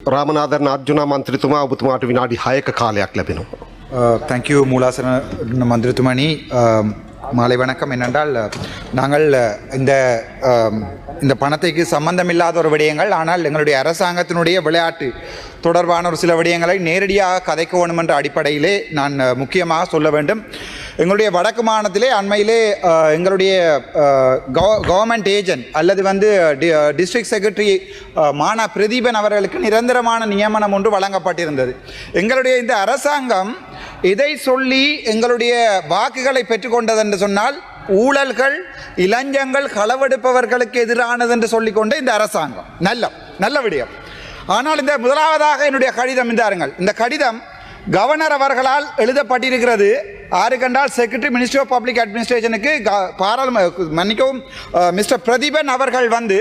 රාමනාදරන අර්ජුනා මන්ත්‍රතුමා ඔබතුමාට විනාඩි හයක කාලයක් ලැබෙනවා. தேங்க்யூ மூலாசன மந்திரத்துமணி அஹ், மாலை வணக்கம் என்னென்றால் நாங்கள் இந்த அஹ், இந்த பணத்தைக்கு சம்பந்தமில்லாத ஒரு விடயங்கள் ஆனால் எங்களுடைய அரசாங்கத்தினுடைய விளையாட்டு தொடர்பான ஒரு சில விடயங்களை நேரடியாக கதைக்க வேணும் என்ற அடிப்படையிலே நான் அஹ், முக்கியமாக சொல்ல வேண்டும் எங்களுடைய வடக்கு மாநிலத்திலே அண்மையிலே எங்களுடைய கவர்மெண்ட் ஏஜென்ட் அல்லது வந்து டிஸ்ட்ரிக்ட் செக்ரட்டரி மானா பிரதீபன் அவர்களுக்கு நிரந்தரமான நியமனம் ஒன்று வழங்கப்பட்டிருந்தது. எங்களுடைய இந்த அரசாங்கம் இதை சொல்லி எங்களுடைய வாக்குகளை பெற்றுக்கொண்டது என்று சொன்னால் ஊழல்கள் இளஞ்சங்கள் களவெடுப்பவர்களுக்கு எதிரானது என்று சொல்லிக்கொண்டு இந்த அரசாங்கம். நல்ல நல்ல விடயம். ஆனால் இந்த முதலாவதாக என்னுடைய கடிதம் இந்தாருங்கள். இந்த கடிதம் கவர்னர் அவர்களால் எழுதப்பட்டிருக்கிறது. ஆறு கண்டால் செக்ரட்டரி மினிஸ்ட்ரி ஆஃப் பப்ளிக் அட்மினிஸ்ட்ரேஷனுக்கு பாராளுமன்ற பாராளும மன்னிக்கவும் மிஸ்டர் பிரதீபன் அவர்கள் வந்து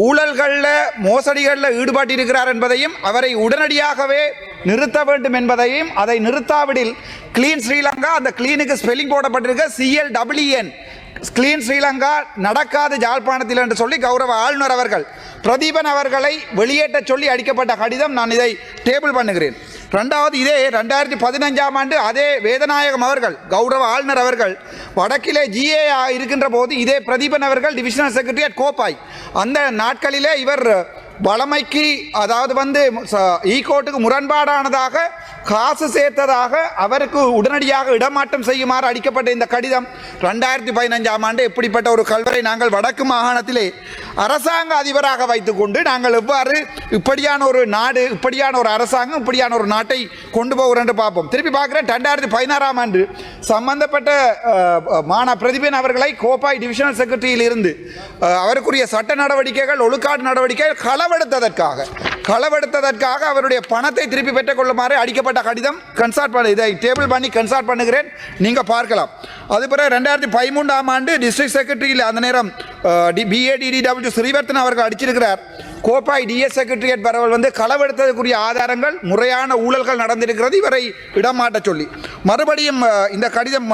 ஊழல்களில் மோசடிகளில் ஈடுபட்டிருக்கிறார் என்பதையும் அவரை உடனடியாகவே நிறுத்த வேண்டும் என்பதையும் அதை நிறுத்தாவிடில் கிளீன் ஸ்ரீலங்கா அந்த கிளீனுக்கு spelling போடப்பட்டிருக்க C L W N clean Sri Lanka நடக்காது ஜாழ்ப்பாணத்தில் என்று சொல்லி கௌரவ ஆளுநர் அவர்கள் பிரதீபன் அவர்களை வெளியேற்றச் சொல்லி அடிக்கப்பட்ட கடிதம் நான் இதை டேபிள் பண்ணுகிறேன் ரெண்டாவது இதே ரெண்டாயிரத்தி பதினஞ்சாம் ஆண்டு அதே வேதநாயகம் அவர்கள் கௌரவ ஆளுநர் அவர்கள் வடக்கிலே ஜிஏ இருக்கின்ற போது இதே பிரதீபன் அவர்கள் டிவிஷனல் செக்ரட்டரி அட் கோப்பாய். அந்த நாட்களிலே இவர் வளமைக்கு அதாவது வந்து ஈகோட்டுக்கு e முரண்பாடானதாக காசு சேர்த்ததாக அவருக்கு உடனடியாக இடமாற்றம் செய்யுமாறு அளிக்கப்பட்ட இந்த கடிதம். ரெண்டாயிரத்தி பதினஞ்சாம் ஆண்டு எப்படிப்பட்ட ஒரு கல்வரை நாங்கள் வடக்கு மாகாணத்திலே அரசாங்க அதிபராக வைத்துக்கொண்டு நாங்கள் எவ்வாறு இப்படியான ஒரு நாடு இப்படியான ஒரு அரசாங்கம் இப்படியான ஒரு நாட்டை கொண்டு போகிறோம் என்று பார்ப்போம். திருப்பி பார்க்குறேன் ரெண்டாயிரத்தி பதினாறாம் ஆண்டு சம்பந்தப்பட்ட மானா பிரதிபன் அவர்களை கோப்பாய் டிவிஷனல் செக்ரட்டரியில் இருந்து அவருக்குரிய சட்ட நடவடிக்கைகள் ஒழுக்காடு நடவடிக்கைகள் களவெடுத்ததற்காக களவெடுத்ததற்காக அவருடைய பணத்தை திருப்பி பெற்றுக் கொள்ளுமாறு அடிக்கப்பட்ட கடிதம் கன்சல்ட் பண்ண இதை டேபிள் பண்ணி கன்சல்ட் பண்ணுகிறேன். நீங்கள் பார்க்கலாம். அது பிறகு ரெண்டாயிரத்தி பதிமூன்றாம் ஆண்டு டிஸ்ட்ரிக்ட் செக்ரட்டரியில் அந்த நேரம் பிஏடிடிடபிள்யூ ஸ்ரீவர்த்தன் அவர்கள் அடிச்சிருக்கிறார். கோப்பாய் டிஎஸ் செக்ரட்டரியேட் பரவல் வந்து களவெடுத்ததுக்குரிய ஆதாரங்கள் முறையான ஊழல்கள் நடந்திருக்கிறது இவரை இடமாட்டச் சொல்லி. மறுபடியும் இந்த கடிதம்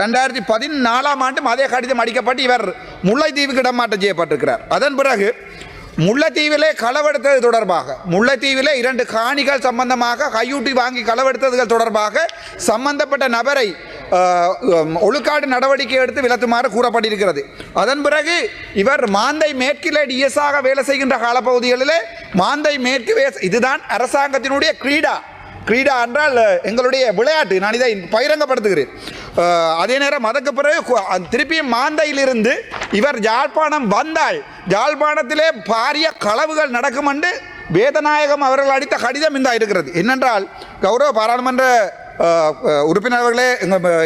ரெண்டாயிரத்தி பதினாலாம் ஆண்டும் அதே கடிதம் அடிக்கப்பட்டு இவர் முல்லைத்தீவுக்கு இடமாற்றம் செய்யப்பட்டிருக்கிறார். அதன் பிறகு முல்லைத்தீவிலே களவெடுத்தது தொடர்பாக முல்லைத்தீவிலே இரண்டு காணிகள் சம்பந்தமாக கையூட்டி வாங்கி களவெடுத்ததுகள் தொடர்பாக சம்பந்தப்பட்ட நபரை ஒழுக்காடு நடவடிக்கை எடுத்து விலத்துமாறு கூறப்பட்டிருக்கிறது. அதன் பிறகு இவர் மாந்தை மேற்கிலே டிஎஸ்ஆக வேலை செய்கின்ற காலப்பகுதிகளிலே மாந்தை மேற்கு வே- இதுதான் அரசாங்கத்தினுடைய கிரீடா. கிரீடா என்றால் எங்களுடைய விளையாட்டு நான் இதை பகிரங்கப்படுத்துகிறேன். அதே நேரம் அதற்கு பிறகு திருப்பியும் மாந்தையிலிருந்து இவர் யாழ்ப்பாணம் வந்தால் யாழ்ப்பாணத்திலே பாரிய களவுகள் நடக்கும் என்று வேதநாயகம் அவர்கள் அடித்த கடிதம் இந்த இருக்கிறது. என்னென்றால் கௌரவ பாராளுமன்ற உறுப்பினர்களே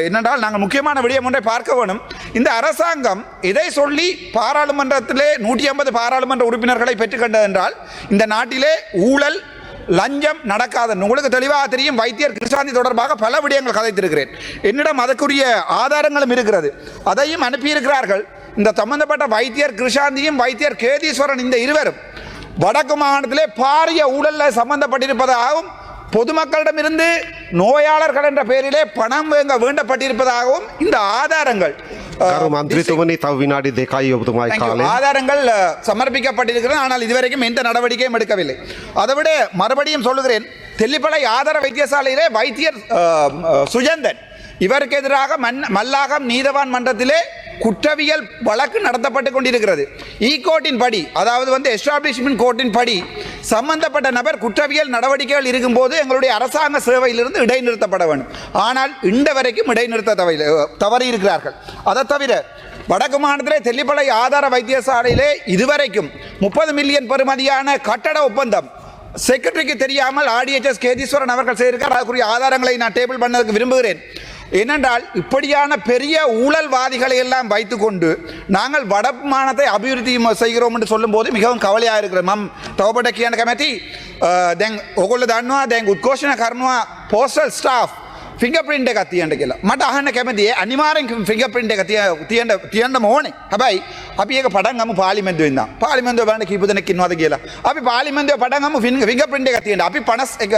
என்னென்றால் நாங்கள் முக்கியமான விடயம் ஒன்றை பார்க்க வேணும். இந்த அரசாங்கம் இதை சொல்லி பாராளுமன்றத்திலே நூற்றி ஐம்பது பாராளுமன்ற உறுப்பினர்களை பெற்றுக்கொண்டது என்றால் இந்த நாட்டிலே ஊழல் லஞ்சம் நடக்காத. உங்களுக்கு தெளிவாக தெரியும் வைத்தியர் கிருஷ்ணாந்தி தொடர்பாக பல விடயங்கள் கதைத்திருக்கிறேன். என்னிடம் அதற்குரிய ஆதாரங்களும் இருக்கிறது. அதையும் அனுப்பியிருக்கிறார்கள். இந்த சம்பந்தப்பட்ட வைத்தியர் கிருஷாந்தியும் வைத்தியர் கேதீஸ்வரன் இந்த இருவரும் வடக்கு மாகாணத்திலே பாரிய ஊழலில் சம்பந்தப்பட்டிருப்பதாகவும் பொதுமக்களிடமிருந்து நோயாளர்கள் என்ற பெயரிலே பணம் வேங்க வேண்டப்பட்டிருப்பதாகவும் இந்த ஆதாரங்கள் ஆதாரங்கள் சமர்ப்பிக்கப்பட்டிருக்கிறது. ஆனால் இதுவரைக்கும் எந்த நடவடிக்கையும் எடுக்கவில்லை. அதைவிட மறுபடியும் சொல்லுகிறேன் தெல்லிப்பளை ஆதார வைத்தியசாலையிலே வைத்தியர் சுஜந்தன் இவருக்கு எதிராக மன் மல்லாகம் நீதவான் மன்றத்திலே குற்றவியல் வழக்கு நடத்தப்பட்டு கொண்டிருக்கிறது. E ஈ கோர்ட்டின் படி அதாவது வந்து எஸ்டாப்ளிஷ்மெண்ட் கோர்ட்டின் படி சம்பந்தப்பட்ட நபர் குற்றவியல் நடவடிக்கைகள் இருக்கும்போது எங்களுடைய அரசாங்க சேவையிலிருந்து இடைநிறுத்தப்பட வேண்டும். ஆனால் இந்த வரைக்கும் இடைநிறுத்த தவறி தவறி இருக்கிறார்கள். அதை தவிர வடக்கு மாநிலத்திலே தெல்லிப்பளை ஆதார வைத்தியசாலையிலே இதுவரைக்கும் முப்பது மில்லியன் பெறுமதியான கட்டட ஒப்பந்தம் செக்ரட்டரிக்கு தெரியாமல் ஆடிஎச்எஸ் கேதீஸ்வரன் அவர்கள் செய்திருக்கார் அதுக்குரிய ஆதாரங்களை நான் டேபிள் பண்ணதுக்கு விரும்புகிறேன். ஏனென்றால் இப்படியான பெரிய ஊழல்வாதிகளை எல்லாம் வைத்துக்கொண்டு நாங்கள் வடமானத்தை அபிவிருத்தி செய்கிறோம் என்று சொல்லும்போது மிகவும் கவலையாக இருக்கிறது මම තවපට කියන කැමැති දැන් ඔගොල්ල දන්නවා දැන් උත්කෝෂණ කරනවා පෝස්ටල් ස්ටාෆ් ෆිංග පින්ට එකක් තියන්ට කියලා මට අහන්න කැමති අනිවාරෙන් ෆිංග පින්ට එක තියන්න තියන්න ඕනේ හැබැයි අපි ඒක පටන් ගමු පාලිමෙන්දුවෙන්ද පාලිමෙන්දුව බලන්න කීප දෙනෙක් ඉන්නවද කියලා අපි පාලිමෙන්දුව පටන් ගමු ෆිංග පින්ට එක තියෙන අපි 50 එක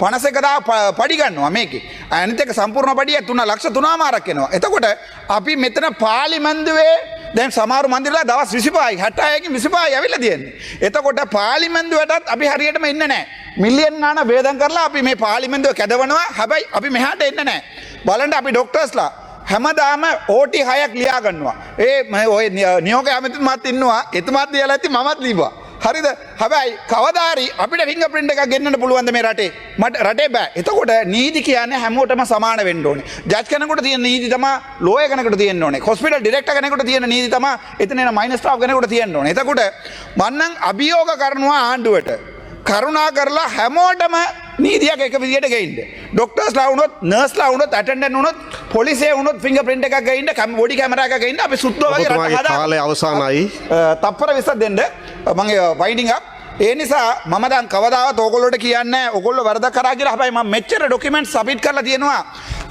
51 දා ප- පඩි ගන්නවා මේකේ අනිත් එක සම්පූර්ණ පඩිය තුන ලක්ෂ තුනමාරක් එනවා එතකොට අපි මෙතන පාලිමෙන්දුවේ දැන් සමාරු මන්දිරලා දවස් 25යි 60කින් 25යි ඇවිල්ලා තියෙන්නේ. එතකොට පාර්ලිමේන්තුවටත් අපි හරියටම ඉන්නේ නැහැ. මිලියන් ගාන වේදම් කරලා අපි මේ පාර්ලිමේන්තුව කැදවනවා. හැබැයි අපි මෙහාට එන්නේ නැහැ. බලන්න අපි ඩොක්ටර්ස්ලා හැමදාම ඕටි හයක් ලියා ගන්නවා. ඒ ම- ඔය නිය- නියෝග ඇමතිතුමාත් ඉන්නවා. එතුමාත් ලියලා ඇති මමත් ලිව්වා. හරිද? හැබැයි කවදාරි අපිට ෆිංග ප්‍රින්ට් එකක් ගෙන්නන්න පුළුවන්ද මේ රටේ? මට රටේ බෑ. එතකොට නීති කියන්නේ හැමෝටම සමාන වෙන්න ඕනේ. ජජ් කෙනෙකුට තියෙන නීති තමයි ලෝය කෙනෙකුට තියෙන්න ඕනේ. හොස්පිටල් ඩිරෙක්ටර් කෙනෙකුට තියෙන නීති තමයි එතන එන මයිනස් ස්ටාෆ් කෙනෙකුට තියෙන්න ඕනේ. එතකොට මන්නම් අභියෝග කරනවා ආණ්ඩුවට. කරුණා කරලා හැමෝටම නීතියක් එක විදියට ගේන්න ඩොක්ටර්ස්ලා වුණොත් නර්ස්ලා වුණොත් ඇටෙන්ඩන්ට් වුණොත් පොලිසිය වුණොත් ෆිංගර් ප්‍රින්ට් එකක් ගේන්න කම් බොඩි කැමරා එකක් ගේන්න අපි සුද්ධ වගේ රට හදා කාලය අවසානයි තප්පර විස්සක් දෙන්න මගේ වයිඩිං ඒ නිසා මම දැන් කවදාවත් ඕගොල්ලොට කියන්නේ ඔගොල්ලෝ වරද කරා කියලා. හැබැයි මම මෙච්චර ඩොකියුමන්ට් සබ්මිට් කරලා තියෙනවා.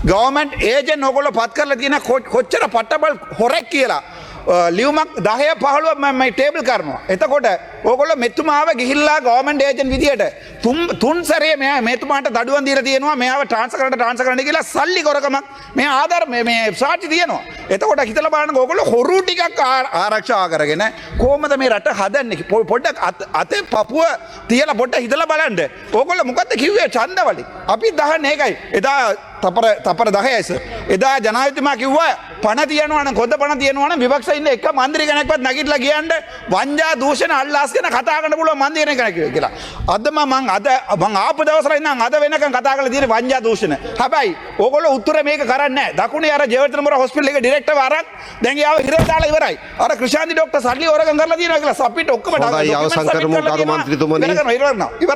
ගවර්න්මන්ට් ඒජන්ට් ඕගොල්ලෝ පත් කරලා තියෙන කො- කොච්චර පට්ටබල් හොරෙක් කියලා. ලියවමක් දහය පහළුව මයි ටේබල් කරනවා. එතකොට ඕකොල මෙතුමාව ගිහිල්ලා ගෝමන්ට ඒජන් විදිහට තුම් තුන්සරේ මෙ මෙතුමාට දඩුවන් දීර තියෙනවා මෙයාව ට්‍රන්සකට ට්‍රන්ස කරන කියලා සල්ලි කොරකමක් මේ ආදර් මේ සාටි තියනවා. එතකොට හිතල බලන්න ඕකොල හොරු ටිකක් ආරක්ෂා කරගෙන කෝමද මේ රට හදන්න පොඩ්ඩක් අතේ පපුුව තියල පොඩ්ඩ හිතල බලන්ඩ ඕකොල මොකක්ද කිව්වේ චන්දවලි. අපි දහන්න ඒකයි එදා තපර තපර දහයස. එදා ජනාතතුමා කිව්වා පණ තියනවන කොද පන තියනවන විපක්ෂයින්න එක මන්දිරි කෙනෙක්වත් නැගිටල කියන්ට වංජා දූෂණ අල්ලාස්ගෙන කතාගන්න පුල මන්දිරන කෙනෙ කියලා. අදම මං අද මං ආප දවසරන්න අද වෙනක කතා කල තින වංජා දූෂණ හැබයි ඔකොල උත්තර මේක කරන්න දකුණ අර ජවතනමර හොස්පිල්ල එක ඩිරෙක්ට වරක් දැගේ අව හිරතාල ඉවරයි අර ක්‍රෂාන්ති ඩොක්ට සල්ලි ඕරග කරලා තියන කියලා සපිට ඔක්කම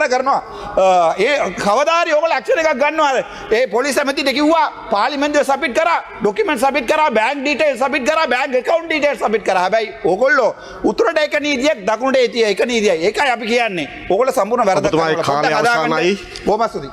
කරනවා ඒ කවදාරි ඔකල අක්ෂර එකක් ගන්නවාද ඒ පොලිස් ඇමති ඇමතිට කිව්වා? පාලිමෙන්ද සපිට කර ඩොකිමෙන්ට සපිට කර බෑක් ඩීටේ සපිට කර බෑග් එකකවන්් ඩීටේ සපිට කර. හැයි ඕකොල්ලෝ උතුරට එක නීතියක් දකුණට ඒතිය එක නීතිය එකයි අපි කියන්නේ. ඕකොල සම්පූර්ණ වැරදතුමයි කාලය අවසානයි. බොමස්සදී